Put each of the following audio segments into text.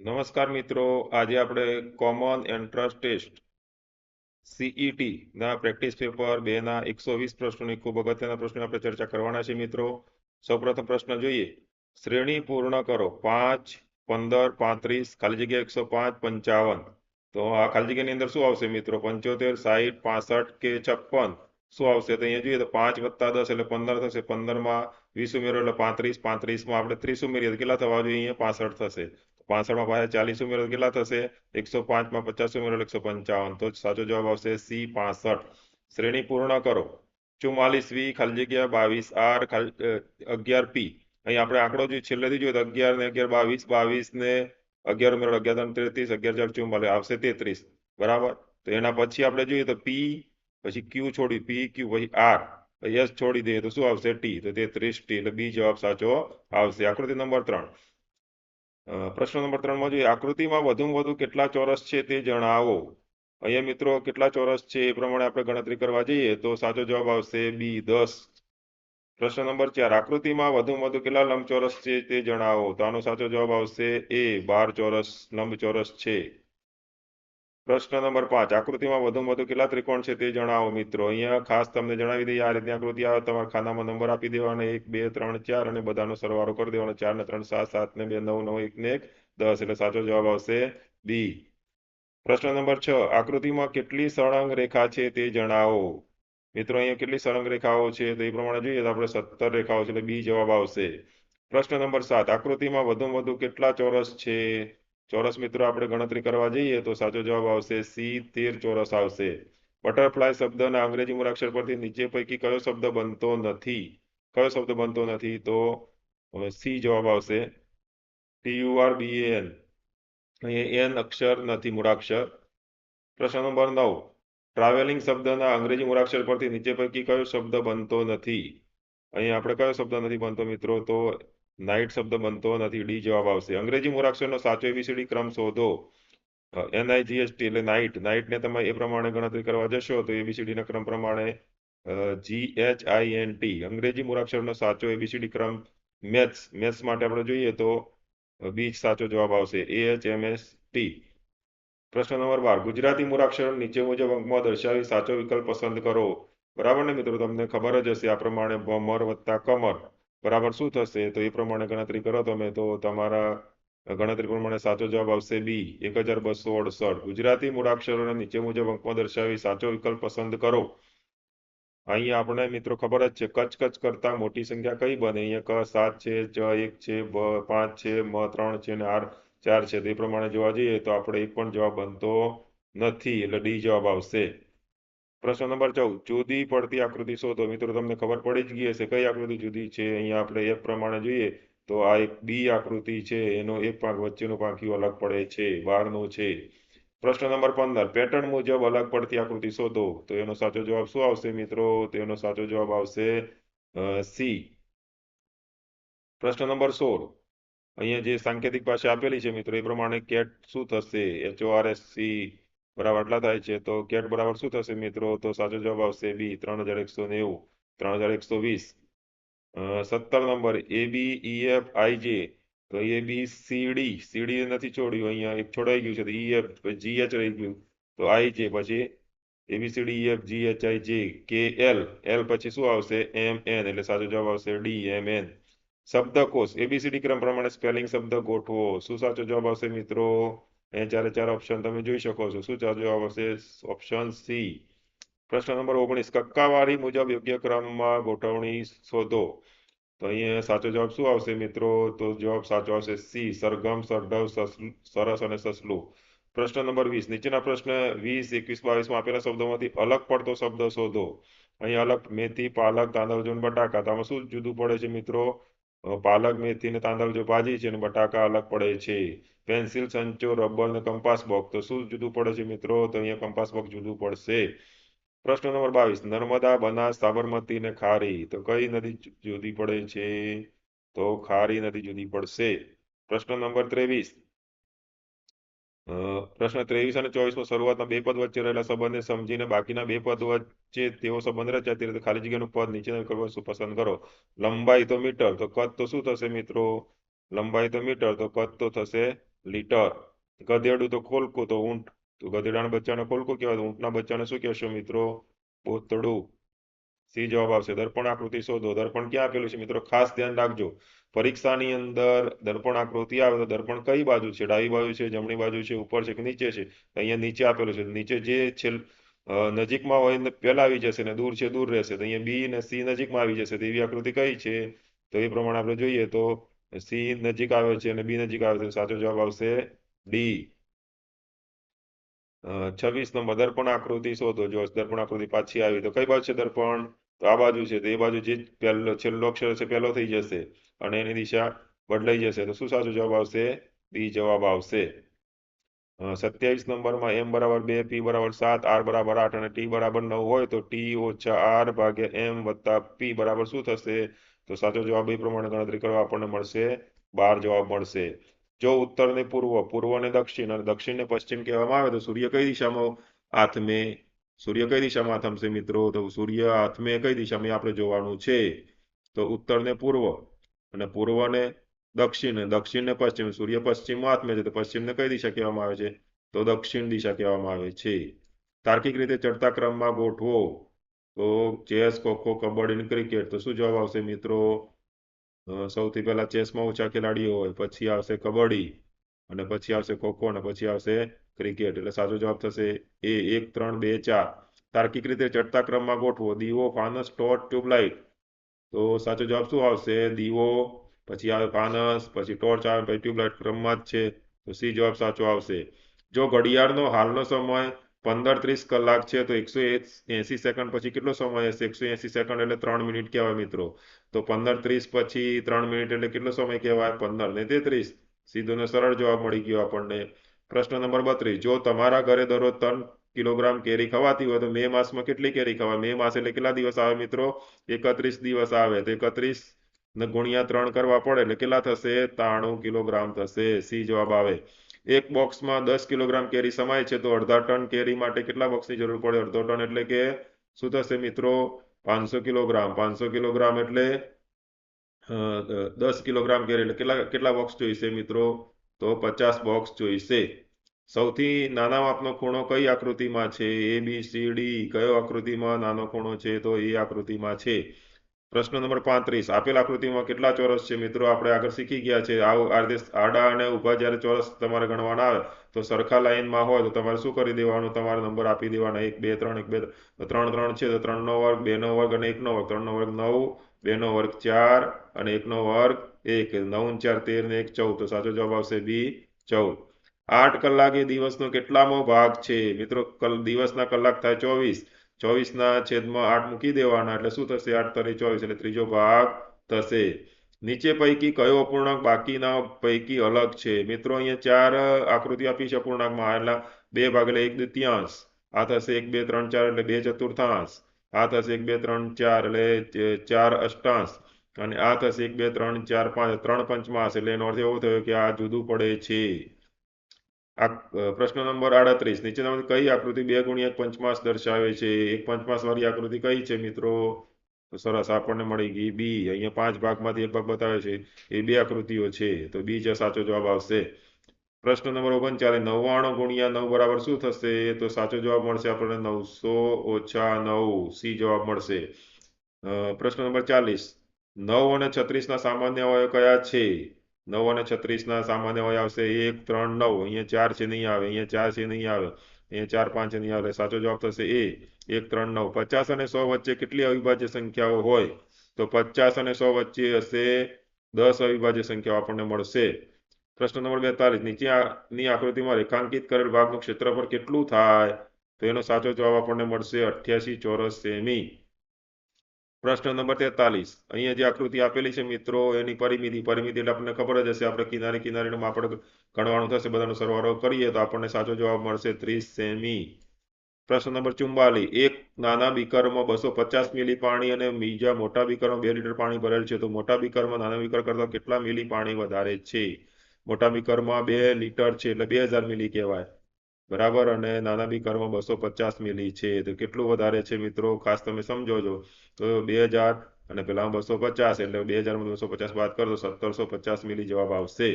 નમસ્કાર મિત્રો, આજે આપણે કોમન એન્ટ્રન્સ ટેસ્ટ સીઈટી ના પ્રેક્ટિસ પેપર બે ના એકસો વીસ પ્રશ્નોની ખૂબ અગત્યના પ્રશ્નો આપણે ચર્ચા કરવાના છે મિત્રો. સૌપ્રથમ પ્રશ્ન જોઈએ. શ્રેણી પૂર્ણ કરો. પાંચ, પંદર, પાંત્રીસ, ખાલી જગ્યા એકસો પાંચ, પંચાવન. તો આ ખાલી જગ્યાની અંદર શું આવશે મિત્રો? પંચોતેર, સાહીઠ, પાસઠ કે છપ્પન? શું આવશે? તો અહીંયા જોઈએ તો પાંચ વત્તા દસ એટલે પંદર થશે. પંદરમાં વીસ ઉમેરો એટલે પાંત્રીસ. પાંત્રીસમાં આપણે ત્રીસ ઉમેરીએ તો કેટલા થવા જોઈએ? અહીંયા પાસઠ થશે. પાસઠમાં પાછા ચાલીસ ઉમેરો કેટલા થશે? એકસો પાંચમાં પચાસ ઉમેરો એકસો પંચાવન. તો સાચો જવાબ આવશે સી પાસઠ. શ્રેણી પૂર્ણ કરો. ચુમ્માલીસ વી, ખાલી જગ્યા બાવીસ. આર, ખાલી અગિયાર પી. અહીં આપણે આંકડો જો છેલ્લેથી જોઈએ તો અગિયાર ને અગિયાર બાવીસ બાવીસ ને અગિયાર ઉમેરો, અગિયાર ત્રણ તેત્રીસ, અગિયાર ચાર ચુમ્માલીસ, આવશે તેત્રીસ. બરાબર? તો એના પછી આપણે જોઈએ તો પી, પછી ક્યુ છોડી, પી, ક્યુ, પછી આર. એસ છોડી દઈએ તો શું આવશે? ટી. તો તેત્રીસ ટી. એટલે બી જવાબ સાચો આવશે. આકૃતિ નંબર ત્રણ. પ્રશ્ન નંબર ત્રણમાં જોઈએ. આકૃતિમાં વધુમાં વધુ કેટલા ચોરસ છે તે જણાવો. અહીંયા મિત્રો કેટલા ચોરસ છે એ પ્રમાણે આપણે ગણતરી કરવા જઈએ તો સાચો જવાબ આવશે બી દસ. પ્રશ્ન નંબર ચાર. આકૃતિમાં વધુમાં વધુ કેટલા લંબચોરસ છે તે જણાવો. તો આનો સાચો જવાબ આવશે એ બાર ચોરસ, લંબચોરસ છે. પ્રશ્ન નંબર પાંચ, આકૃતિમાં વધુમાં વધુ કેટલા ત્રિકોણ છે તે જણાવો મિત્રો. અહીંયા ખાસ તમને જણાવી દઈએ, આ રીતની આકૃતિ આવે, તમારા ખાનામાં નંબર આપી દેવાનો, એક, બે, ત્રણ, ચાર અને બધાનો સરવાળો કરી દેવાનો. ચાર ને ત્રણ, સાત સાત ને બે, નવ નવ, એક ને એક, દસ, એટલે સાચો જવાબ આવશે બી પ્રશ્ન નંબર છ, આકૃતિમાં કેટલી સળંગ રેખા છે તે જણાવો. મિત્રો, અહીંયા કેટલી સળંગ રેખાઓ છે તો એ પ્રમાણે જોઈએ તો આપણે સત્તર રેખાઓ છે એટલે બી જવાબ આવશે. પ્રશ્ન નંબર સાત, આકૃતિમાં વધુમાં વધુ કેટલા ચોરસ છે? ચોરસ મિત્રો, આપણે ગણતરી કરવા જઈએ તો સાચો જવાબ આવશે સી, તેર ચોરસ આવશે. બટરફ્લાય શબ્દના અંગ્રેજી મૂળાક્ષર પરથી નીચે પૈકી કયો શબ્દ બનતો નથી? કયો શબ્દ બનતો નથી? તો સી જવાબ આવશે. T B N. અહીંયા એન અક્ષર નથી મૂળાક્ષર. પ્રશ્ન નંબર નવ. ટ્રાવેલિંગ શબ્દના અંગ્રેજી મૂળાક્ષર પરથી નીચે પૈકી કયો શબ્દ બનતો નથી? અહીંયા આપણે કયો શબ્દ નથી બનતો મિત્રો? તો નાઇટ શબ્દ બનતો નથી ડી જવાબ આવશે. અંગ્રેજી મૂળાક્ષરનો સાચો એબીસીડી ક્રમ શોધો. એનઆઈજીએસટી એટલે નાઇટ નાઇટને તમે એ પ્રમાણે ગણતરી કરવા જશો તો એબીસીડી ના ક્રમ પ્રમાણે G H I N T અંગ્રેજી મૂળાક્ષરનો સાચો એબીસીડી ક્રમ મેથ્સ. મેથ્સ માટે આપણે જોઈએ તો બી સાચો જવાબ આવશે. A H M S T પ્રશ્ન નંબર બાર. ગુજરાતી મૂળાક્ષર નીચે મુજબ અંકમાં દર્શાવી સાચો વિકલ્પ પસંદ કરો. બરાબર ને મિત્રો? તમને ખબર જ હશે આ પ્રમાણે ભમર વત્તા કમર બરાબર શું થશે? તો એ પ્રમાણે ગણતરી કરો તમે. તો તમારા ગણતરી પ્રમાણે સાચો જવાબ આવશે બી એક હજાર બસો અડસઠ ગુજરાતી મૂળાક્ષરોને નીચે મુજબ અંકમાં દર્શાવી સાચો વિકલ્પ પસંદ કરો. અહીંયા આપણે મિત્રો ખબર જ છે કચ કચ કરતા મોટી સંખ્યા કઈ બને? અહીંયા ક સાત છે ચ એક છે, બ પાંચ છે, મ ત્રણ છે ને આર ચાર છે. તે પ્રમાણે જોવા જઈએ તો આપણે એક પણ જવાબ બનતો નથી. એટલે ડી જવાબ આવશે. પ્રશ્ન નંબર ચૌદ. જુદી પડતી આકૃતિ શોધો. મિત્રો, તમને ખબર પડી જ ગઈ હશે કઈ આકૃતિ જુદી છે? અહીંયા આપણે એક પ્રમાણે જોઈએ તો આ એક બી આકૃતિ છે. એનો એક પાંખ વચ્ચેનું પાંખિયું અલગ પડે છે. બહારનું છે. પ્રશ્ન નંબર પંદર. પેટર્ન મુજબ અલગ પડતી આકૃતિ શોધો. તો એનો સાચો જવાબ શું આવશે મિત્રો? તો એનો સાચો જવાબ આવશે સી. પ્રશ્ન નંબર સોળ. અહીંયા જે સાંકેતિક ભાષા આપેલી છે મિત્રો, એ પ્રમાણે કેટ શું થશે? H O R S C બરાબર. આટલા થાય છે તો કેટ બરાબર શું થશે મિત્રો? તો સાચો જવાબ આવશે બી, ત્રણ હજાર એકસો નેવું, ત્રણ હજાર એકસો વીસ. સત્તર number, A, B E F, I, J. તો A, B, C, D. C, D નથી છોડ્યું અહીંયા. એક છોડાઈ ગયું છે ઈ, એફ જી, એચ રહી ગયું. તો આઈ, જે પછી ABCD F, G, H, I, J, K, L. L પછી શું આવશે? M, N. એટલે સાચો જવાબ આવશે ડી, એમ, એન. શબ્દકોશ. એબીસીડી ક્રમ પ્રમાણે સ્પેલિંગ શબ્દ ગોઠવો. શું સાચો જવાબ આવશે મિત્રો? અહીંયા ચારે ચાર ઓપ્શન તમે જોઈ શકો છો. શું જવાબ આવશે? ઓપ્શન સી પ્રશ્ન નંબર ઓગણીસ. કક્કાવાળી મુજબ યોગ્ય ક્રમમાં ગોઠવણી શોધો. તો અહીંયા સાચો જવાબ શું આવશે મિત્રો? તો જવાબ સાચો આવશે સી સરગમ, સરઢવ સરસ અને સસલું. પ્રશ્ન નંબર વીસ. નીચેના પ્રશ્ન વીસ, એકવીસ બાવીસમાં આપેલા શબ્દોમાંથી અલગ પડતો શબ્દ શોધો. અહીં અલગ મેથી, પાલક તાંદળજો અને બટાકા. તો આમાં શું જુદું પડે છે મિત્રો? પાલક મેથી ને તાંદળજો ભાજી છે અને બટાકા અલગ પડે છે. પેન્સિલ, સંચો, રબર ને કંપાસ બોક્સ. તો શું જુદું પડે છે મિત્રો? તો અહીંયા કંપાસ બોક્સ જુદું પડશે. પ્રશ્ન નંબર બાવીસ. નર્મદા, બનાસ, સાબરમતી ને ખારી. તો કઈ નદી જુદી પડે છે? તો ખારી નદી જુદી પડશે. પ્રશ્ન નંબર ત્રેવીસ. પ્રશ્ન ત્રેવીસ અને ચોવીસમાં શરૂઆતમાં બે પદ વચ્ચે રહેલા સંબંધને સમજીને બાકીના બે પદ વચ્ચે તેવો સંબંધ રચાય તે રીતે ખાલી જગ્યાનું પદ નીચેના વિકલ્પો શું પસંદ કરો. લંબાઈ તો મીટર, તો કદ તો શું થશે મિત્રો? લંબાઈ તો મીટર, તો કદ તો થશે લીટર. ગધેડું તો ખોલકું, તો ઊંટ. તો ગધેડાના બચ્ચાને ખોલકું કહેવાય ઊંટના બચ્ચાને શું કહેશો મિત્રો? પોતડું સી જવાબ આવશે. દર્પણ આકૃતિ શોધો. દર્પણ ક્યાં આપેલું છે મિત્રો? ખાસ ધ્યાન રાખજો. પરીક્ષાની અંદર દર્પણ આકૃતિ આવે તો દર્પણ કઈ બાજુ છે? ડાબી બાજુ છે, જમણી બાજુ છે, ઉપર છે કે નીચે છે? અહીંયા નીચે આપેલું છે. નીચે જે છેલ્ નજીકમાં હોય ને પહેલા આવી જશે ને દૂર છે, દૂર રહેશે. તો અહીંયા બી ને સી નજીકમાં આવી જશે. તેવી આકૃતિ કઈ છે? તો એ પ્રમાણે આપણે જોઈએ તો સી નજીક આવે છે અને બી નજીક આવે છે. સાચો જવાબ આવશે ડી. છવ્વીસ નંબર દર્પણ આકૃતિ શોધો. જો દર્પણ આકૃતિ પાછી આવી તો કઈ બાજુ છે દર્પણ? તો આ બાજુ છે. તો એ બાજુ જે પહેલો, છેલ્લો અક્ષર છે પહેલો થઈ જશે અને એની દિશા બદલાઈ જશે. તો શું સાચો જવાબ આવશે? બી જવાબ આવશે. સત્યાવીસ નંબરમાં એમ બરાબર બે, પી બરાબર સાત, આર બરાબર આઠ અને ટી બરાબર નવ હોય તો ટી ઓછા આર ભાગ્યા એમ વત્તા પી બરાબર શું થશે? તો સાચો જવાબ એ પ્રમાણે ગણતરી કરવા આપણને મળશે. બાર જવાબ મળશે. જો ઉત્તર ને પૂર્વ પૂર્વ ને દક્ષિણ, અને દક્ષિણ ને પશ્ચિમ કહેવામાં આવે તો સૂર્ય કઈ દિશામાં આથમે સૂર્ય કઈ દિશામાં થમશે મિત્રો? તો સૂર્ય આથમે કઈ દિશામાં આપણે જોવાનું છે? તો ઉત્તર ને પૂર્વ અને પૂર્વ ને દક્ષિણ દક્ષિણ ને પશ્ચિમ. સૂર્ય પશ્ચિમમાં આથમે છે તો પશ્ચિમને કઈ દિશા કહેવામાં આવે છે? તો દક્ષિણ દિશા કહેવામાં આવે છે. તાર્કિક રીતે ચડતા ક્રમમાં ગોઠવો. તો ચેસ ખોખો કબડ્ડી ક્રિકેટ. તો શું જવાબ આવશે મિત્રો? સૌથી પહેલા ચેસમાં ઓછા ખેલાડીઓ હોય, પછી આવશે કબડ્ડી, અને પછી આવશે ખોખો અને પછી આવશે ક્રિકેટ એટલે સાચો જવાબ થશે એ એક, ત્રણ, બે, ચાર. તાર્કિક રીતે ચડતા ક્રમમાં ગોઠવો. દીવો, ફાનસ ટોર્ચ ટ્યુબલાઇટ. તો સાચો જવાબ શું આવશે? દીવો, પછી આવે ફાનસ, પછી ટોર્ચ આવે, પછી ટ્યુબલાઇટ ક્રમમાં જ છે. તો સી જવાબ સાચો આવશે. જો ઘડિયાળનો હાલનો સમય પંદર ત્રીસ કલાક છે તો એકસો એસી સેકન્ડ પછી કેટલો સમય હશે? એકસો એસી સેકન્ડ એટલે ત્રણ મિનિટ કહેવાય મિત્રો. તો પંદર ત્રીસ પછી ત્રણ મિનિટ એટલે કેટલો સમય કહેવાય? પંદર ને તેત્રીસ. સીધો ને સરળ જવાબ મળી ગયો આપણને. પ્રશ્ન નંબર બત્રીસ. જો તમારા ઘરે દરરોજ ત્રણ કિલોગ્રામ કેરી ખવાતી હોય તો મે માસમાં કેટલી કેરી ખવાય? મે માસ એટલે કેટલા દિવસ આવે મિત્રો? એકત્રીસ દિવસ આવે. તો એકત્રીસ ગુણ્યા ત્રણ કરવા પડે એટલે કેટલા થશે? ત્રાણું કિલોગ્રામ થશે. સી જવાબ આવે. એક બોક્સમાં દસ કિલોગ્રામ કેરી સમાય છે, તો અડધા ટન કેરી માટે કેટલા બોક્સની જરૂર પડે? અડધો ટન એટલે કે, શું થશે મિત્રો? પાંચસો કિલોગ્રામ પાંચસો કિલોગ્રામ એટલે દસ કિલોગ્રામ કેરી. એટલે કેટલા કેટલા બોક્સ જોઈશે મિત્રો? તો પચાસ બોક્સ જોઈશે. સૌથી નાના માપનો ખૂણો કઈ આકૃતિમાં છે? એ બી સી ડી કયો આકૃતિમાં નાનો ખૂણો છે? તો એ આકૃતિમાં છે. પ્રશ્ન નંબર પાંત્રીસ, આપેલ આકૃતિમાં કેટલા ચોરસ છે? મિત્રો, આપણે આગળ શીખી ગયા છે. આડા અને ઊભા જ્યારે ચોરસ તમારે ગણવાના આવે, તો સરખા લાઈનમાં હોય તો તમારે શું કરી દેવાનું? તમારે નંબર આપી દેવાના. એક, બે, ત્રણ, એક, બે ત્રણ ત્રણ છે, તો ત્રણનો વર્ગ, બે નો વર્ગ અને એકનો વર્ગ. ત્રણનો વર્ગ નવ, બે નો વર્ગ ચાર અને એકનો વર્ગ એક. નવ ચાર, તેર ને એક, ચૌદ. તો સાચો જવાબ આવશે બી, ચૌદ. આઠ કલાક દિવસનો કેટલામો ભાગ છે? મિત્રો દિવસના કલાક થાય ચોવીસ. ચોવીસના છેદમાં આઠ મૂકી દેવાના, એટલે શું થશે? આઠ તરી ચોવીસ, એટલે ત્રીજો ભાગ થશે. નીચે પૈકી કયો અપૂર્ણાંક બાકીના પૈકી અલગ છે? મિત્રો, અહીંયા ચાર આકૃતિ આપી છે અપૂર્ણાંકમાં. એટલે બે ભાગ, એટલે એક દ્વિતીયાંશ આ થશે એક, બે, ત્રણ, ચાર, એટલે બે ચતુર્થાંશ. આ થશે એક, બે, ત્રણ, ચાર, એટલે ચાર અષ્ટાંશ. અને આ થશે એક, બે, ત્રણ, ચાર, પાંચ ત્રણ પંચમાસ એટલે એનો અર્થ એવો થયો કે આ જુદું પડે છે. પ્રશ્ન નંબર આડત્રીસ. નીચેનામાંથી કઈ આકૃતિ બે ગુણ્યા પંચમાસ દર્શાવે છે? એક પંચમાસ વાળી આકૃતિ કઈ છે મિત્રો? સરસ, આપણને મળી ગઈ. બી. અહીંયા પાંચ ભાગમાંથી એક ભાગ બતાવે છે. એ બે આકૃતિઓ છે. તો બી જે સાચો જવાબ આવશે. પ્રશ્ન નંબર ઓગણચાલીસ. નવ્વાણું ગુણ્યા નવ બરાબર શું થશે? તો સાચો જવાબ મળશે આપણને નવસો ઓછા નવ. સી જવાબ મળશે. પ્રશ્ન નંબર ચાલીસ. નવ અને છત્રીસના સામાન્ય અવયવ કયા છે? નવ અને છત્રીસના સામાન્ય હોય આવશે એક, ત્રણ, નવ. અહીંયા ચાર છે નહીં આવે. અહીંયા ચાર છે નહીં આવે. અહીંયા ચાર, પાંચ નહીં આવે. સાચો જવાબ થશે એ. એક, ત્રણ, નવ. પચાસ અને સો વચ્ચે કેટલી અવિભાજ્ય સંખ્યાઓ હોય? તો પચાસ અને સો વચ્ચે હશે દસ અવિભાજ્ય સંખ્યાઓ આપણને મળશે. પ્રશ્ન નંબર બેતાલીસ. નીચેની આકૃતિમાં રેખાંકિત કરેલ ભાગનું ક્ષેત્રફળ કેટલું થાય? તો એનો સાચો જવાબ આપણને મળશે અઠ્યાસી ચોરસ સેમી. પ્રશ્ન નંબર તેતાલીસ. અહીંયા જે આકૃતિ આપેલી છે મિત્રો, એની પરિમિતિ પરિમિતિ એટલે આપણને ખબર જ હશે, આપણે કિનારે કિનારીનું માપડ ગણવાનું થશે, બધાનો સરવાળો કરીએ તો આપણને સાચો જવાબ મળશે ત્રીસ સેમી. પ્રશ્ન નંબર ચુમ્બાલીસ એક નાના બીકરમાં બસો પચાસ મિલી પાણી અને બીજા મોટા બીકરમાં બે લીટર પાણી ભરેલ છે, તો મોટા બીકરમાં નાના બીકર કરતા કેટલા મિલી પાણી વધારે છે? મોટા બીકરમાં બે લીટર છે, એટલે બે હજાર મિલી કહેવાય. બરાબર? અને નાના બીકરમાં બસો પચાસ મિલી છે. તો કેટલું વધારે છે મિત્રો? ખાસ તમે સમજો છો તો બે હજાર અને પેલા બસો પચાસ, એટલે બે હજારમાં બસો પચાસ બાદ કરો તો સત્તરસો પચાસ મિલી જવાબ આવશે.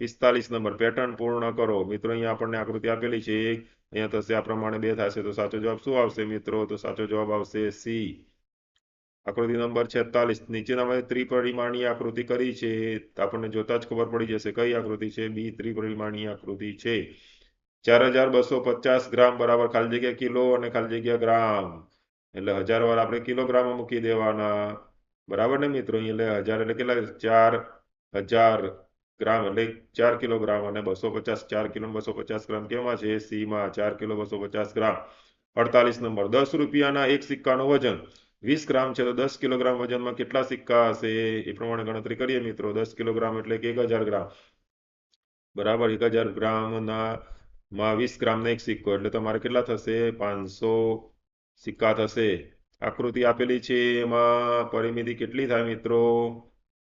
પિસ્તાલીસ નંબર, પેટર્ન પૂર્ણ કરો. મિત્રો, અહીંયા આપણને આકૃતિ આપેલી છે. અહીંયા થશે આ પ્રમાણે બે થશે, તો સાચો જવાબ શું આવશે મિત્રો? તો સાચો જવાબ આવશે સી આકૃતિ નંબર છેતાલીસ. નીચેનામાં ત્રિપરિમાણીય આકૃતિ કરી છે. આપણને જોતા જ ખબર પડી જશે કઈ આકૃતિ છે? બી ત્રિપરિમાણીય આકૃતિ છે. ચાર હજાર બસો પચાસ ગ્રામ બરાબર ખાલી જગ્યા કિલો અને ખાલી જગ્યા ગ્રામ. એટલે હજાર વાર આપણે કિલોગ્રામમાં મૂકી દેવાના. બરાબર ને મિત્રો? એટલે હજાર એટલે કેટલા? ચાર હજાર ગ્રામ એટલે ચાર કિલોગ્રામ અને બસો પચાસ, ચાર કિલો બસો પચાસ ગ્રામ કેમાં છે? સીમાં ચાર કિલો બસો પચાસ ગ્રામ. અડતાલીસ નંબર. દસ રૂપિયાના એક સિક્કાનું વજન. વીસ ગ્રામ છે તો દસ કિલોગ્રામ વજનમાં કેટલા સિક્કા હશે? એ પ્રમાણે ગણતરી કરીએ મિત્રો. દસ કિલોગ્રામ એટલે કે એક હજાર ગ્રામ. બરાબર? એક હજાર ગ્રામના માં વીસ ગ્રામનો એક સિક્કો. એટલે તમારે કેટલા થશે? પાંચસો સિક્કા થશે. આકૃતિ આપેલી છે એમાં પરિમિતિ કેટલી થાય મિત્રો?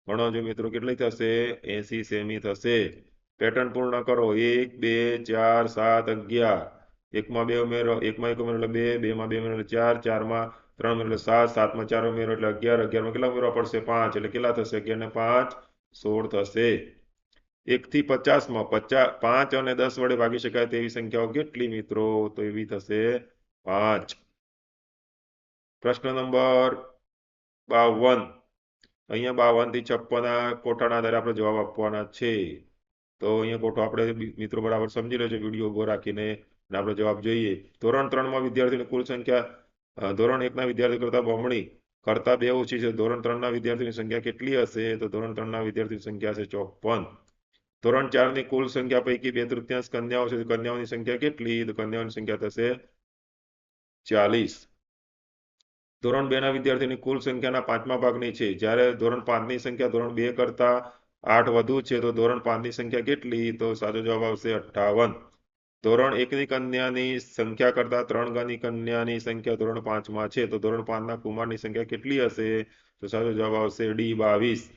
ગણો જો મિત્રો કેટલી થશે? એસી સેમી થશે. પેટર્ન પૂર્ણ કરો. એક, બે, ચાર, સાત, અગિયાર. એકમાં બે ઉમેરો. એકમાં એક ઉમેરો એટલે બે, બેમાં બે ઉમેરો ચાર, ચારમાં ત્રણ ઉમેરો સાત, સાતમાં ચાર ઉમેરો એટલે અગિયાર. અગિયારમાં કેટલા ઉમેરવા પડશે? પાંચ. એટલે કેટલા થશે? અગિયાર ને પાંચ, સોળ થશે. એક થી પચાસ પાંચ અને દસ વડે ભાગી શકાય તેવી સંખ્યાઓ કેટલી મિત્રો? તો એવી થશે પાંચ. પ્રશ્ન નંબર બાવન. અહીંયા બાવનથી છપ્પન કોઠાના આધારે આપણે જવાબ આપવાના છે. તો અહીંયા કોઠો આપણે મિત્રો બરાબર સમજી લેજો, વીડિયો ઊભો રાખીને આપણે જવાબ જોઈએ. ધોરણ ત્રણમાં વિદ્યાર્થીની કુલ સંખ્યા ધોરણ ધોરણ એકના વિદ્યાર્થી કરતા બમણી કરતા બે ઓછી છે. ધોરણ ત્રણના વિદ્યાર્થીની સંખ્યા કેટલી હશે? તો ધોરણ ત્રણના વિદ્યાર્થીની સંખ્યા છે ચોપન. ધોરણ ચારની કુલ સંખ્યા પૈકી બે તૃતીયાંશ કન્યાઓ છે. કન્યાઓની સંખ્યા કેટલી? તો કન્યાઓની સંખ્યા થશે ચાલીસ. ધોરણ બે ના વિદ્યાર્થીની કુલ સંખ્યાના પાંચમા ભાગની છે. જ્યારે ધોરણ પાંચની સંખ્યા ધોરણ બે કરતા આઠ વધુ છે, તો ધોરણ પાંચની સંખ્યા કેટલી? તો સાચો જવાબ આવશે અઠાવન. ધોરણ એકની કન્યાની સંખ્યા કરતા ત્રણ ગણી કન્યાની સંખ્યા ધોરણ પાંચમાં છે. તો ધોરણ પાંચના કુમારની સંખ્યા કેટલી હશે? તો સાચો જવાબ આવશે ડી બાવીસ.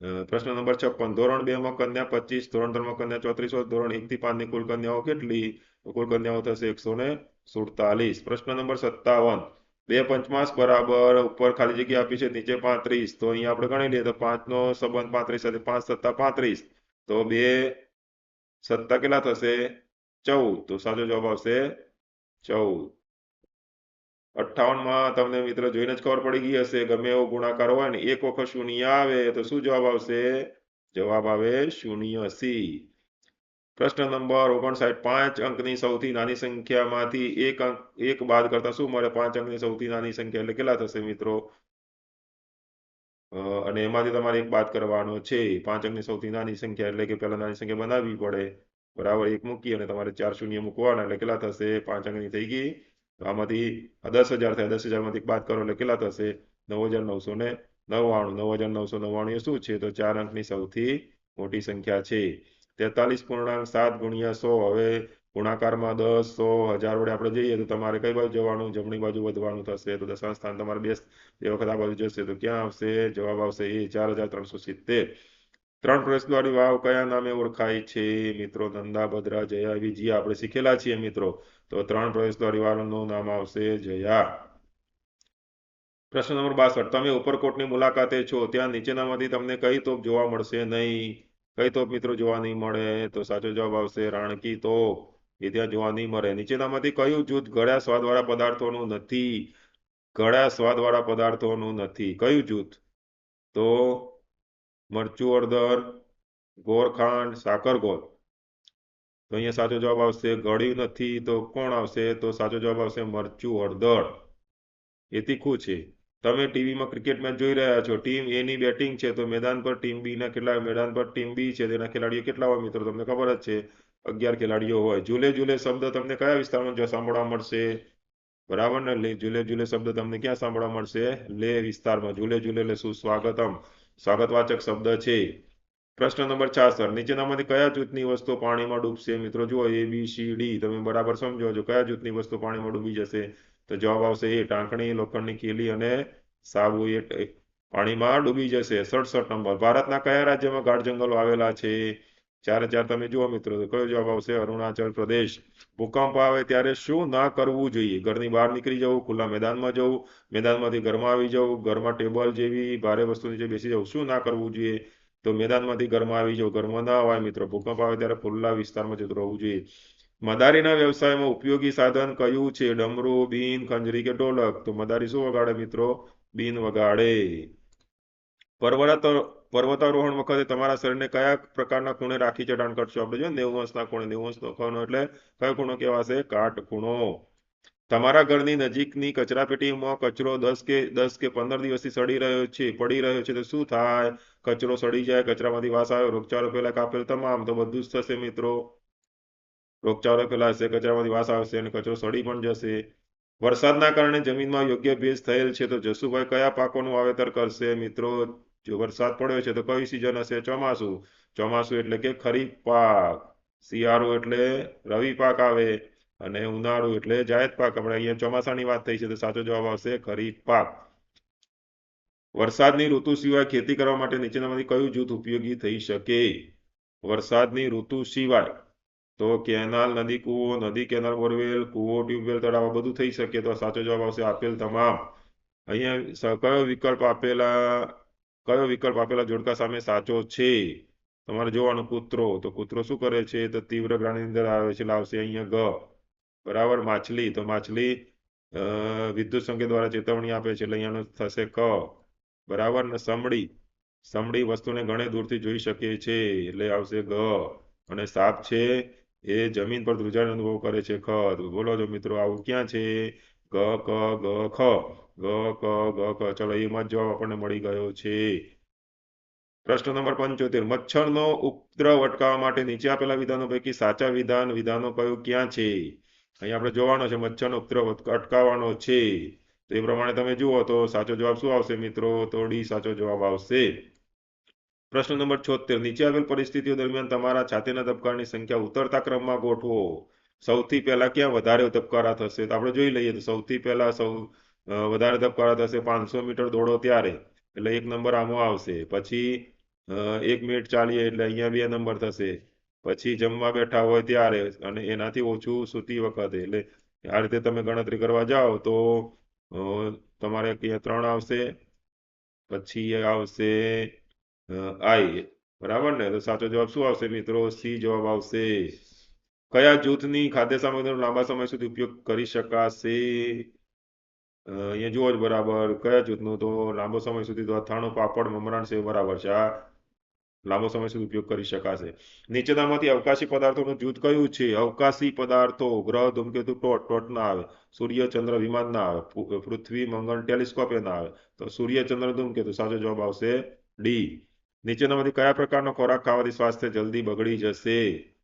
પ્રશ્ન નંબર છપ્પન ધોરણ બે માં કન્યા પચીસ, ધોરણ ત્રણમાં કન્યા ચોત્રીસ ધોરણ એક થી પાંચની કુલ કન્યાઓ કેટલી? કુલ કન્યાઓ થશે એકસો ને સુડતાલીસ. પ્રશ્ન નંબર સત્તાવન, બે પંચમાંશ બરાબર ઉપર ખાલી જગ્યા આપી છે, નીચે પાંત્રીસ. તો અહીંયા આપણે ગણી લઈએ તો પાંચ નો સંબંધ પાંત્રીસ સાથે પાંચ સત્તા પાંત્રીસ. તો બે સત્તા કેટલા થશે? ચૌદ. તો સાચો જવાબ આવશે ચૌદ. અઠ્ઠાવનમાં તમને મિત્ર જોઈને જ ખબર પડી ગઈ હશે, ગમે એવો ગુણાકાર હોય ને, એક વખત શૂન્ય આવે તો શું જવાબ આવશે? જવાબ આવે શૂન્ય સી. પ્રશ્ન નંબર ઓગણસાઠ, પાંચ અંકની સૌથી નાની સંખ્યામાંથી એક અંક, એક બાદ કરતા શું મળે? પાંચ અંકની સૌથી નાની સંખ્યા એટલે કેટલા થશે મિત્રો? અને એમાંથી તમારે એક બાદ કરવાનો છે. પાંચ અંકની સૌથી નાની સંખ્યા એટલે કે પહેલા નાની સંખ્યા બનાવવી પડે. બરાબર, એક મૂકી અને તમારે ચાર શૂન્ય મૂકવાના એટલે કેટલા થશે? પાંચ અંકની થઈ ગઈ. આમાંથી દસ હજાર થાય, દસ હજારમાંથી બાદ કરો એટલે કેટલા થશે? નવ હજાર નવસો ને નવ્વાણું. નવ હજાર નવસો નવ્વાણું એ શું છે? તો ચાર અંકની સૌથી મોટી સંખ્યા છે. તેતાલીસ પૂર્ણાંક સાત ગુણ્યા સો. હવે ગુણાકારમાં દસ, સો, હજાર વડે આપણે જઈએ તો તમારે કઈ બાજુ જવાનું? જમણી બાજુ વધવાનું થશે તો દશાંશ સ્થાન તમારે બે બે વખત આ બાજુ જશે તો ક્યાં આવશે? જવાબ આવશે એ ચાર હજાર ત્રણસો સિત્તેર. ત્રણ પ્રશ્નવાળી વાવ કયા નામે ઓળખાય છે? મિત્રો નંદા ભદ્રા જયા જી, આપણે શીખેલા છીએ મિત્રો. તો ત્રણ પ્રવેશદ્વારી વાળનું નામ આવશે જયા. પ્રશ્ન નંબર બાસઠ, તમે ઉપરકોટની મુલાકાતે છો, ત્યાં નીચેનામાંથી તમને કઈ તોપ જોવા મળશે નહીં? કઈ તોપ મિત્રો જોવા નહીં મળે? તો સાચો જવાબ આવશે રાણકી તોપ. એ ત્યાં જોવા નહીં મળે. નીચેનામાંથી કયું જૂથ ગળ્યા સ્વાદવાળા પદાર્થોનું નથી? ગળ્યા સ્વાદવાળા પદાર્થોનું નથી. કયું જૂથ? તો મરચું હળદર ગોળખાંડ સાકર ગોળ તો અહીંયા સાચો જવાબ આવશે, ગળ્યું નથી તો કોણ આવશે? તો સાચો જવાબ આવશે મરચું હળદર. એ તીખું છે. તમે ટીવીમાં ક્રિકેટ મેચ જોઈ રહ્યા છો. ટીમ એ ની બેટિંગ છે. તો મેદાન પર ટીમ બી ના કેટલા મેદાન પર ટીમ બી છે. તેના ખેલાડીઓ કેટલા હોય મિત્રો? તમને ખબર જ છે. અગિયાર ખેલાડીઓ હોય. ઝૂલે ઝૂલે શબ્દ તમને કયા વિસ્તારમાં જો સાંભળવા મળશે? બરાબર ને? લે ઝૂલે ઝૂલે શબ્દ તમને ક્યાં સાંભળવા મળશે? લે વિસ્તારમાં. ઝૂલે ઝૂલે એટલે શું? સ્વાગતમ. સ્વાગતવાચક શબ્દ છે. પ્રશ્ન નંબર છાસઠ નીચેનામાંથી કયા જૂથની વસ્તુ પાણીમાં ડૂબશે? મિત્રો, જુઓ એ બી સી ડી તમે બરાબર સમજો છો. કયા જૂથની વસ્તુ પાણીમાં ડૂબી જશે? તો જવાબ આવશે એ ટાંકણી, લોખંડની કેલી અને સાબુ. એ પાણીમાં ડૂબી જશે. સડસઠ નંબર. ભારતના કયા રાજ્યમાં ગાઢ જંગલો આવેલા છે? ચારે ચાર તમે જુઓ, મિત્રો કયો જવાબ આવશે? અરુણાચલ પ્રદેશ. ભૂકંપ આવે ત્યારે શું ના કરવું જોઈએ? ઘરની બહાર નીકળી જવું, ખુલ્લા મેદાનમાં જવું, મેદાનમાંથી ઘરમાં આવી જવું, ઘરમાં ટેબલ જેવી ભારે વસ્તુ નીચે બેસી જવું. શું ના કરવું જોઈએ? તો મેદાનમાંથી ઘરમાં આવી જાઓ ઘરમાં ના અવાય મિત્રો. ભૂકંપ આવે ત્યારે ખુલ્લા વિસ્તારમાં જતું રહેવું જોઈએ. મદારીના વ્યવસાયમાં ઉપયોગી સાધન કયું છે? ડમરું, બીન, ખંજરી કે ઢોલક? તો મદારી શું વગાડે મિત્રો? બીન વગાડે. પર્વત પર્વતારોહણ વખતે તમારા શરીરને કયા પ્રકારના ખૂણે રાખી ચઢાણ કરશો? આપણે જોઈએ નેવું અંશના ખૂણે નેવું અંશનો ખૂણો એટલે કયો ખૂણો કહેવાશે? કાટ ખૂણો તમારા ઘરની નજીકની કચરાપેટીમાં કચરો દસ કે દસ કે પંદર દિવસથી સડી રહ્યો છે, પડી રહ્યો છે, તો શું થાય? કચરો સડી જાય, કચરામાંથી વાસ આવે, રોગચાળો પહેલા કાપેલ તમામ, તો બધું જ થશે મિત્રો. રોગચાળો ફેલાશે, કચરામાંથી વાસ આવશે અને કચરો સડી પણ જશે. વરસાદના કારણે જમીનમાં યોગ્ય ભેજ થયેલ છે, તો જસુભાઈ કયા પાકોનું વાવેતર કરશે? મિત્રો, જો વરસાદ પડ્યો છે, તો કઈ સિઝન હશે? ચોમાસું. ચોમાસું એટલે કે ખરીફ પાક. શિયાળો એટલે રવિ પાક આવે અને ઉનાળુ એટલે જાયદ પાક. આપણે અહીંયા ચોમાસાની વાત થઈ છે, તો સાચો જવાબ આવશે ખરીફ પાક. વરસાદની ઋતુ સિવાય ખેતી કરવા માટે નીચેનામાંથી કયું જૂથ ઉપયોગી થઈ શકે? વરસાદની ઋતુ સિવાય તો કેનાલ, નદી, કૂવો, નદી, કેનાલ, બોરવેલ, કૂવો, ટ્યુબવેલ, તળાવ બધું થઈ શકે તો સાચો જવાબ આવશે આપેલ તમામ. અહીંયા કયો વિકલ્પ આપેલા, કયો વિકલ્પ આપેલા જોડકા સામે સાચો છે? તમારે જોવાનું કૂતરો. તો કૂતરો શું કરે છે? તો તીવ્ર ગ્રાની અંદર આવે છે, લાવશે અહીંયા ગ. બરાબર, માછલી. તો માછલી વિદ્યુત સંકેત દ્વારા ચેતવણી આપે છે, એટલે અહીંયાનું થશે ક. બરાબર ને સમડી સમડી વસ્તુને ઘણે દૂરથી જોઈ શકે છે એટલે આવશે ગ અને સાપ છે, એ જમીન પર ધ્રુજાનો અનુભવ કરે છે ખ બોલો જો મિત્રો, આવું ક્યાં છે? ગ, ક, ગ, ખ. ગ, ક, ગ, ખ. ચલો, એમાં જ જવાબ આપણને મળી ગયો છે. પ્રશ્ન નંબર પંચોતેર. મચ્છરનો ઉપદ્રવ અટકાવવા માટે નીચે આપેલા વિધાનો પૈકી સાચા વિધાન, વિધાનો કયું ક્યાં છે? અહીં આપણે જોવાનો છે, મચ્છરનો ઉપદ્રવ અટકાવવાનો છે. તો એ પ્રમાણે તમે જુઓ તો સાચો જવાબ શું આવશે મિત્રો? તો ડી સાચો જવાબ આવશે. પ્રશ્ન નંબર છોતેર. નીચે આવેલ પરિસ્થિતિઓ દરમિયાન તમારા છાતીના ધબકારાની સંખ્યા ઉતરતા ક્રમમાં ગોઠવો. સૌથી પહેલા ક્યાં વધારે ધબકારા થશે? તો આપણે જોઈ લઈએ તો સૌથી પહેલા સૌ વધારે ધબકારા થશે પાંચસો મીટર દોડો ત્યારે. એટલે એક નંબર આમાં આવશે. પછી એક મિનિટ ચાલીએ એટલે અહીંયા બે નંબર થશે. પછી જમવા બેઠા હોય ત્યારે અને એનાથી ઓછું સૂતી વખતે. એટલે આ રીતે તમે ગણતરી કરવા જાઓ તો તમારે અહીંયા ત્રણ આવશે, પછી આવશે આઈ. બરાબર ને? તો સાચો જવાબ શું આવશે મિત્રો? સી જવાબ આવશે. કયા જૂથની ખાદ્ય સામગ્રીનો લાંબા સમય સુધી ઉપયોગ કરી શકાશે? અહીંયા જુઓ જ બરાબર. કયા જૂથનું? તો લાંબો સમય સુધી તો અથાણું, પાપડ, મમરાણ સેવ બરાબર છે આ લાંબો સમય સુધી ઉપયોગ કરી શકાશે. નીચેનામાંથી અવકાશી પદાર્થોનું જૂથ કયું છે? અવકાશી પદાર્થો, ગ્રહ, ધૂમકેતુ, ટોટ ટોટ ના આવે. સૂર્ય, ચંદ્ર, વિમાન ના આવે. પૃથ્વી, મંગળ, ટેલિસ્કોપ એ ના આવે. તો સૂર્ય, ચંદ્ર, ધૂમકેતુ, સાચો જવાબ આવશે ડી. નીચેનામાંથી કયા પ્રકારનો ખોરાક ખાવાથી સ્વાસ્થ્ય જલ્દી બગડી જશે?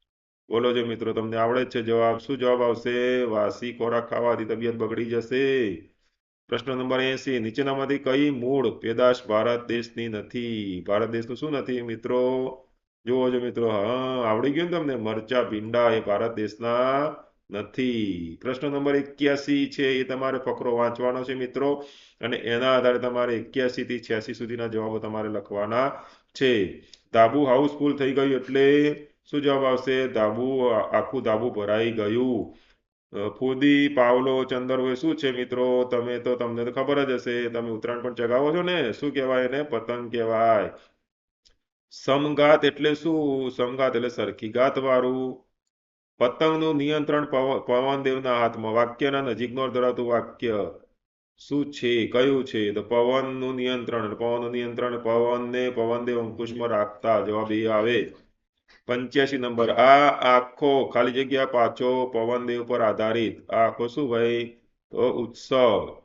બોલો જો મિત્રો, તમને આવડે છે જવાબ. શું જવાબ આવશે? વાસી ખોરાક ખાવાથી તબિયત બગડી જશે. પ્રશ્ન નંબર એસી, નીચેનામાંથી કઈ મૂળ પેદાશ ભારત દેશની નથી? ભારત દેશનું શું નથી, મિત્રો? જુઓ જો મિત્રો, હા, આવડી ગયું ને તમને? મરચા ભીંડા એ ભારત દેશના નથી. પ્રશ્ન નંબર એક્યાસી છે, એ તમારે ફકરો વાંચવાનો છે, મિત્રો. અને એના આધારે તમારે એક્યાસી થી છ્યાસી સુધીના જવાબો તમારે લખવાના છે. ધાબુ હાઉસફુલ થઈ ગયું એટલે શું જવાબ આવશે? ધાબુ આખું ધાબુ ભરાઈ ગયું. ફૂદી, પાવલો, ચંદરવો શું છે મિત્રો? તમે તો તમને તો ખબર જ હશે, તમે ઉત્તરાયણ પણ ચગાવો છો ને? શું કહેવાય એને? પતંગ કહેવાય. સમઘાત એટલે શું? સમઘાત એટલે સરખી ઘાત વાળું. પતંગનું નિયંત્રણ પવ- પવનદેવના હાથમાં. વાક્યના નજીકનો ધરાવતું વાક્ય. શું છે? કયું છે? તો પવનનું નિયંત્રણ. પવનનું નિયંત્રણ પવનને પવનદેવ અંકુશમાં રાખતા જવાબ એ આવે. પંચ્યાસી નંબર. આ આખો ખાલી જગ્યા પાછો પવનદેવ પર આધારિત. આ આખો શું ભાઈ? તો ઉત્સવ.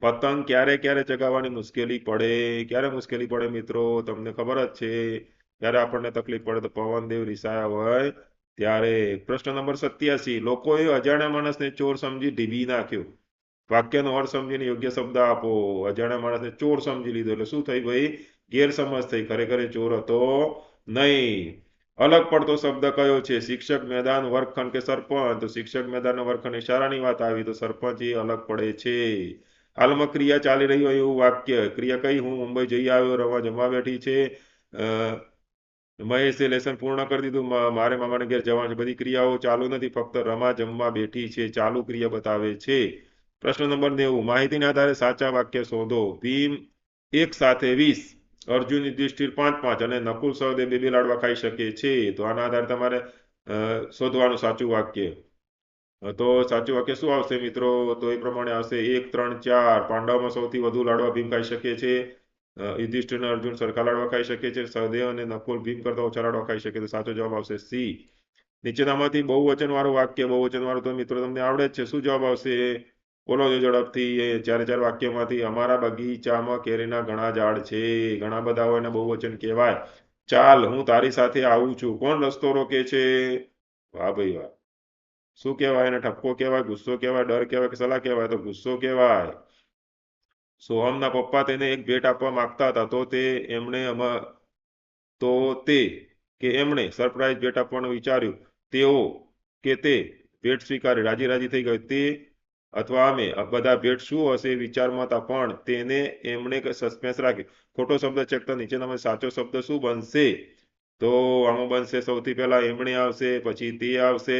પતંગ ક્યારે ક્યારે ચગાવવાની મુશ્કેલી પડે? ક્યારે મુશ્કેલી પડે મિત્રો? તમને ખબર જ છે. ત્યારે આપણને તકલીફ પડે તો પવનદેવ રિસાયા હોય ત્યારે. પ્રશ્ન નંબર સત્યાસી. લોકોએ અજાણ્યા માણસને ચોર સમજી ઢીબી નાખ્યો. વાક્યનો અર્થ સમજીને યોગ્ય શબ્દ આપો. અજાણ્યા માણસને ચોર સમજી લીધો. એટલે શું થઈ ભાઈ? ગેરસમજ થઈ. ખરેખર ચોર હતો નહીં. અલગ પડતો શબ્દ કયો છે? શિક્ષક મેદાન વર્ગખંડ કે સરપંચ? તો શિક્ષક મેદાન વર્ગખંડ ઇશારાની વાત આવી, તો સરપંચ એ અલગ પડે છે. હાલમાં ક્રિયા ચાલી રહી હોય એવું વાક્ય. ક્રિયા કઈ? હું મુંબઈ જઈ આવ્યો રવા જમવા બેઠી છે. મહેશે લેસન પૂર્ણ કરી દીધું. મારે મામાને ઘેર જવાનું છે. બધી ક્રિયાઓ ચાલુ નથી, ફક્ત રમા જમવા બેઠી છે. ચાલુ ક્રિયા બતાવે છે. પ્રશ્ન નંબર નેવું. માહિતીના આધારે સાચા વાક્ય શોધો. ભીમ એક સાથે વીસ. અર્જુન યુધિષ્ઠિર પાંચ પાંચ અને નકુલ સહદેવ બે બે લાડવા ખાઈ શકે છે. તો આના આધારે તમારે શોધવાનું સાચું વાક્ય. તો સાચું વાક્ય શું આવશે મિત્રો? તો એ પ્રમાણે આવશે એક, ત્રણ, ચાર. પાંડવમાં સૌથી વધુ લાડવા ભીમ ખાઈ શકે છે. યુધિષ્ઠિર અને અર્જુન સરખા લાડવા ખાઈ શકે છે. સહદેવ અને નકુલ ભીમ કરતા ઓછા લાડવા ખાઈ શકે તો સાચો જવાબ આવશે સી. નીચેનામાંથી બહુવચન વાળું વાક્ય બહુવચન વાળું તો મિત્રો તમને આવડે જ છે. શું જવાબ આવશે? બોલો જો ઝડપથી એ ચારે ચાર વાક્યમાંથી અમારા બગીચામાં કેરીના ઘણા ઝાડ છે. ઘણા બધા હોય ને બહુવચન કહેવાય. ચાલ, હું તારી સાથે આવું છું. કોણ રસ્તો રોકે છે? વાહ ભાઈ વાહ. શું કહેવાય? એને ઠપકો કહેવાય, ગુસ્સો કહેવાય, ડર કહેવાય કે સલાહ કહેવાય તો ગુસ્સો કહેવાય. સોહમના પપ્પા તેને એક ભેટ આપવા માંગતા હતા. તો તે એમણે તો તે કે એમણે સરપ્રાઈઝ ભેટ આપવાનું વિચાર્યું. તેઓ કે તે ભેટ સ્વીકારી. રાજી રાજી થઈ ગઈ. તે અથવા અમે બધા ભેટ શું હશે વિચારમાં હતા પણ તેને એમણે સસ્પેન્સ રાખી. ખોટો શબ્દ ચેક તો તમે સાચો શબ્દ શું બનશે? તો આમાં બનશે સૌથી પહેલા એમણે આવશે, પછી તે આવશે,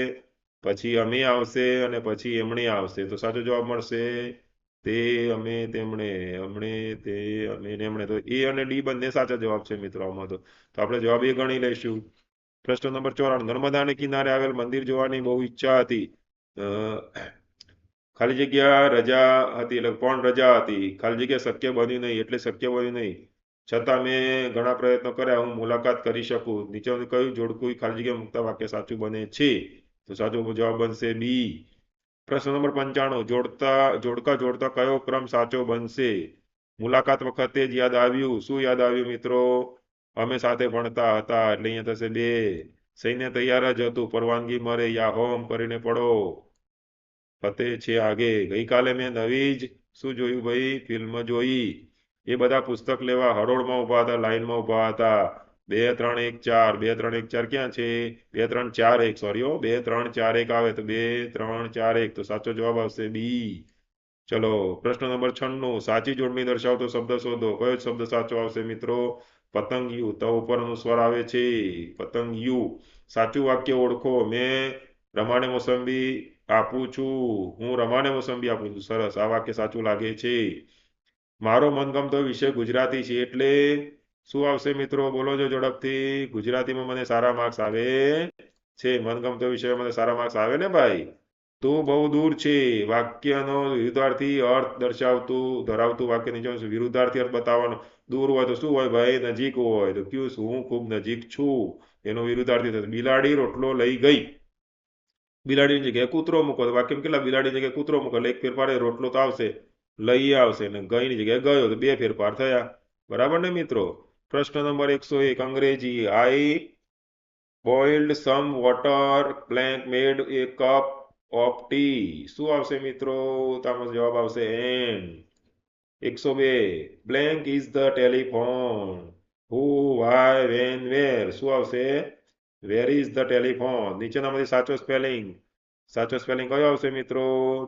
પછી અમે આવશે અને પછી એમણે આવશે. તો સાચો જવાબ મળશે તે અમે તેમણે અમણે તે અમે ને એમણે. તો એ અને ડી બંને સાચા જવાબ છે મિત્રો આમાં તો. તો આપણે જવાબ એ ગણી લઈશું. પ્રશ્ન નંબર ચોરાણું. નર્મદાને કિનારે આવેલ મંદિર જોવાની બહુ ઈચ્છા હતી. ખાલી જગ્યા રજા હતી, એટલે પણ રજા હતી? ખાલી જગ્યા શક્ય બન્યું નહીં, એટલે શક્ય બન્યું નહીં. છતાં મેં ઘણા પ્રયત્નો કર્યા, હું મુલાકાત કરી શકું. નીચે કયું જોડકું ખાલી જગ્યા મુક્તા વાક્ય સાચું બને છે? તો સાચો જવાબ બનશે બી. પ્રશ્ન નંબર પંચાણું, જોડતા, જોડકા જોડતા કયો ક્રમ સાચો બનશે? મુલાકાત વખતે જ યાદ આવ્યું. શું યાદ આવ્યું મિત્રો? અમે સાથે ભણતા હતા, એટલે અહીંયા થશે બે. સૈન્ય તૈયાર જ હતું. પરવાનગી મરે યા હોમ કરીને પડો. ફતેહ છે આગે. ગઈકાલે મેં નવી જ શું જોયું ભાઈ? ફિલ્મ જોઈ. એ બધા પુસ્તક લેવા હરોળમાં ઊભા હતા, લાઈનમાં ઊભા હતા. બે, ત્રણ, એક, ચાર. બે, ત્રણ, એક, ચાર ક્યાં છે? બે, ત્રણ, ચાર, એક. સોરી હો. બે, ત્રણ, ચાર, એક આવે તો બે, ત્રણ, ચાર, એક. તો સાચો જવાબ આવશે બી ચલો, પ્રશ્ન નંબર છન્નું. સાચી જોડણી દર્શાવતો શબ્દ શોધો. કયો શબ્દ સાચો આવશે મિત્રો? પતંગ યુ. ત ઉપરનો સ્વર આવે છે. પતંગ યુ. સાચું વાક્ય ઓળખો. મેં રમાણે મોસંબી આપું છું. હું રમાને મોસંબી આપું છું. સરસ. આ વાક્ય સાચું લાગે છે. મારો મનગમતો વિષય ગુજરાતી છે. એટલે શું આવશે મિત્રો? બોલો જો ઝડપથી. ગુજરાતીમાં મને સારા માર્ક્સ આવે છે. મનગમતો વિષય મને સારા માર્ક્સ આવે ને ભાઈ? તું બહુ દૂર છે. વાક્યનો વિરુદ્ધાર્થી અર્થ દર્શાવતું, ધરાવતું વાક્ય નીચે વિરુદ્ધાર્થી અર્થ બતાવવાનો. દૂર હોય તો શું હોય ભાઈ? નજીક હોય. તો કયું હું ખૂબ નજીક છું. એનો વિરુદ્ધાર્થી થશે. બિલાડી રોટલો લઈ ગઈ. બિલાડીની જગ્યાએ કૂતરો મૂકો. તો વાક્યમાં કેટલા બિલાડીની જગ્યાએ કૂતરો મૂકો? એટલે એક ફેરફાર રોટલો તો આવશે, લઈ આવશે ને ગઈની જગ્યાએ ગયો. તો બે ફેરફાર થયા. બરાબર ને મિત્રો? પ્રશ્ન નંબર એકસો એક, અંગ્રેજી I boiled some water blank made a cup of tea શું આવશે મિત્રો? તમારો જવાબ આવશે એન એકસો બે blank is the telephone who why when where શું આવશે? વેર ઇઝ ધ ટેલિફોન નીચેનામાંથી સાચો સ્પેલિંગ સાચો સ્પેલિંગ કયો આવશે મિત્રો?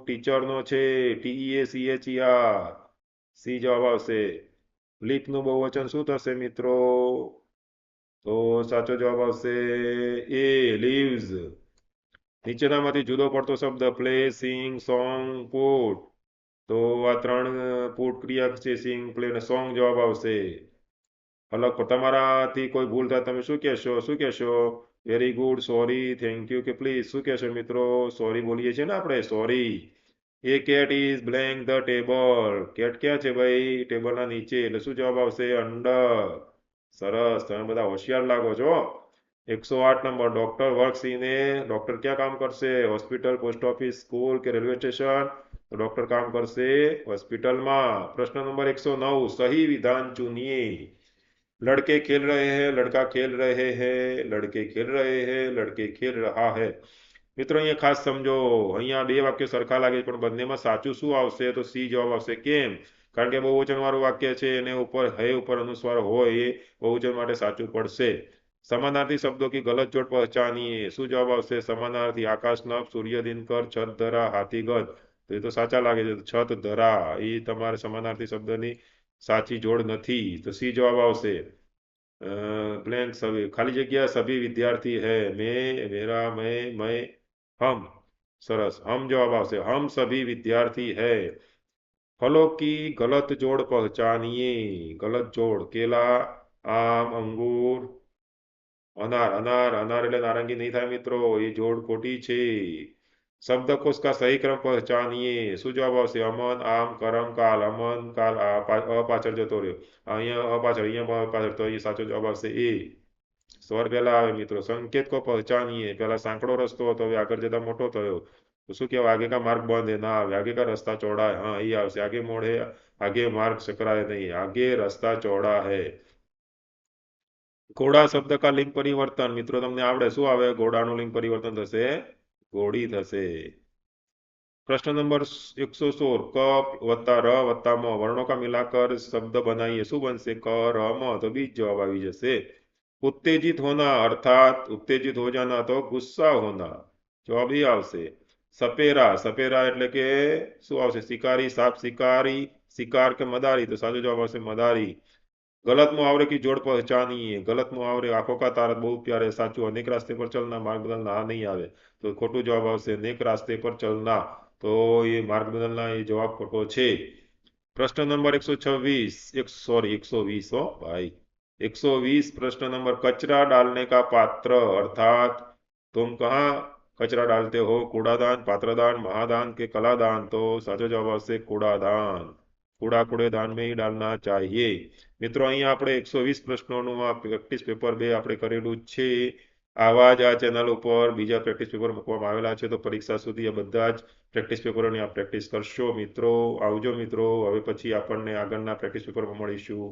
ટીચરનો છે. ટી એ આર સી જવાબ આવશે. લીકનું બહુવચન શું થશે મિત્રો? તો સાચો જવાબ આવશે એ લીવ્સ નીચેનામાંથી જુદો પડતો શબ્દ પ્લે સિંગ સોંગ પુટ તો આ ત્રણ પુટ ક્રિયા છે સિંગ પ્લે અને સોંગ જવાબ આવશે. અલગ તમારાથી કોઈ ભૂલ થાય તમે શું કહેશો શું કહેશો very good sorry thank you કે પ્લીઝ શું કહેશો મિત્રો સોરી બોલીએ છીએ ને આપણે sorry a cat is blank the table cat ક્યાં છે ભાઈ ટેબલના નીચે એટલે શું જવાબ આવશે? અંડર સરસ, તમે બધા હોશિયાર લાગો છો એકસો આઠ number doctor works in a doctor ક્યાં કામ કરશે? હોસ્પિટલ પોસ્ટ ઓફિસ સ્કૂલ કે રેલવે સ્ટેશન તો ડોક્ટર કામ કરશે હોસ્પિટલમાં પ્રશ્ન નંબર એકસો નવ, સહી વિધાન ચુનિए लड़के खेल रहे हैं लड़का खेल रहे हैं लड़के खेल रहे हैं लड़के खेल रहा है મિત્રો અહીંયા ખાસ સમજો અહીંયા બે વાક્યો સરખા લાગે છે પણ બંનેમાં સાચું શું આવશે તો સી જવાબ આવશે કેમ કારણ કે બહુવચન વાળું વાક્ય છે એને ઉપર હે ઉપર અનુસ્વાર હોય એ બહુવચન માટે સાચું પડશે સમાનાર્થી શબ્દો की गलत जोड़ पहचानिए શું જવાબ આવશે સમાનાર્થી આકાશ નભ સૂર્ય દિનકર છત ધરા હાથી ગજ તો એ તો સાચા લાગે છે છત ધરા એ તમારે સમાનાર્થી શબ્દની સાચી જોડ નથી તો સી જવાબ આવશે બ્લેન્ક સભી ખાલી જગ્યા સભી વિદ્યાર્થી હે મેં મેરા મેં મેં હમ સરસ हम जवाब આવશે हम सभी विद्यार्थी है फलों की गलत जोड़ पहचानिए गलत जोड़ केला આમ અંગૂર અનાર અનાર અનાર એટલે નારંગી નહીં થાય મિત્રો એ જોડ ખોટી છે શબ્દકોશ का सही क्रम पहचानिए શું જવાબ આવશે, અમન, આમ, કરમ, કાલ, અમન, કાલ અપાછળ જતો રહ્યો. અહીંયા અપાછળ અહીંયા પાછળ તો એ સાચો જવાબ આવશે એ. સ્વર પહેલા આવે મિત્રો, સંકેત કો પહચાનીએ. પહેલા સાંકડો રસ્તો હતો, હવે આગળ જતા મોટો થયો. તો શું કહેવાય, આગે કા માર્ગ બંધ હે? ના આવે. આગે કા રસ્તા ચોડા હા, એ આવશે. આગે મોડે, આગે માર્ગ સકરાય નહીં. આગે રસ્તા ચોડા હે. ઘોડા શબ્દ કા લિંગ પરિવર્તન? મિત્રો, તમને આવડે. શું આવે? ઘોડાનું લિંગ પરિવર્તન થશે? કોડી થશે. પ્રશ્ન નંબર એકસો સોળ. ક વત્તા ર વત્તા મ. વર્ણો કા મિલાકર શબ્દ બનાવીએ. શું બનશે? ક, ર, મ. તો બી જવાબ આવી જશે. ઉત્તેજિત હોના અર્થાત ઉત્તેજિત હો જાના તો ગુસ્સા હોના જવાબ એ આવશે. સપેરા. સપેરા એટલે કે શું આવશે? શિકારી, સાપ શિકારી, શિકાર કે મદારી? તો સાચો જવાબ આવશે મદારી. गलत मुहावरे की जोड़ पहचानिए गलत मुहावरे आंखों का तारत बहुत प्यारे साचू अनेक रास्ते पर चलना मार्ग बदलना आ नहीं आवे तो खोटू जवाब આવશે અનેક રાસ્તે પર ચલના તો એ માર્ગ બદલના એ જવાબ ખોટો છે પ્રશ્ન નંબર એકસો છવ્વીસ એક સોરી એકસો વીસ હો ભાઈ એકસો વીસ प्रश्न नंबर कचरा डालने का पात्र अर्थात तुम कहाँ कचरा डालते हो कूड़ादान पात्रदान महादान के कलादान तो साचो जवाब આવશે કૂડાદાન કૂડા કૂડે દાન ડાલના ચાહીએ. મિત્રો, અહીંયા આપણે એકસો વીસ પ્રશ્નોનું આ પ્રેક્ટિસ પેપર બે આપણે કરેલું છે. આવા જ આ ચેનલ ઉપર બીજા પ્રેક્ટિસ પેપર મૂકવામાં આવેલા છે, તો પરીક્ષા સુધી આ બધા જ પ્રેક્ટિસ પેપરોની આપ પ્રેક્ટિસ કરશો. મિત્રો, આવજો મિત્રો, હવે પછી આપણને આગળના પ્રેક્ટિસ પેપરમાં મળીશું.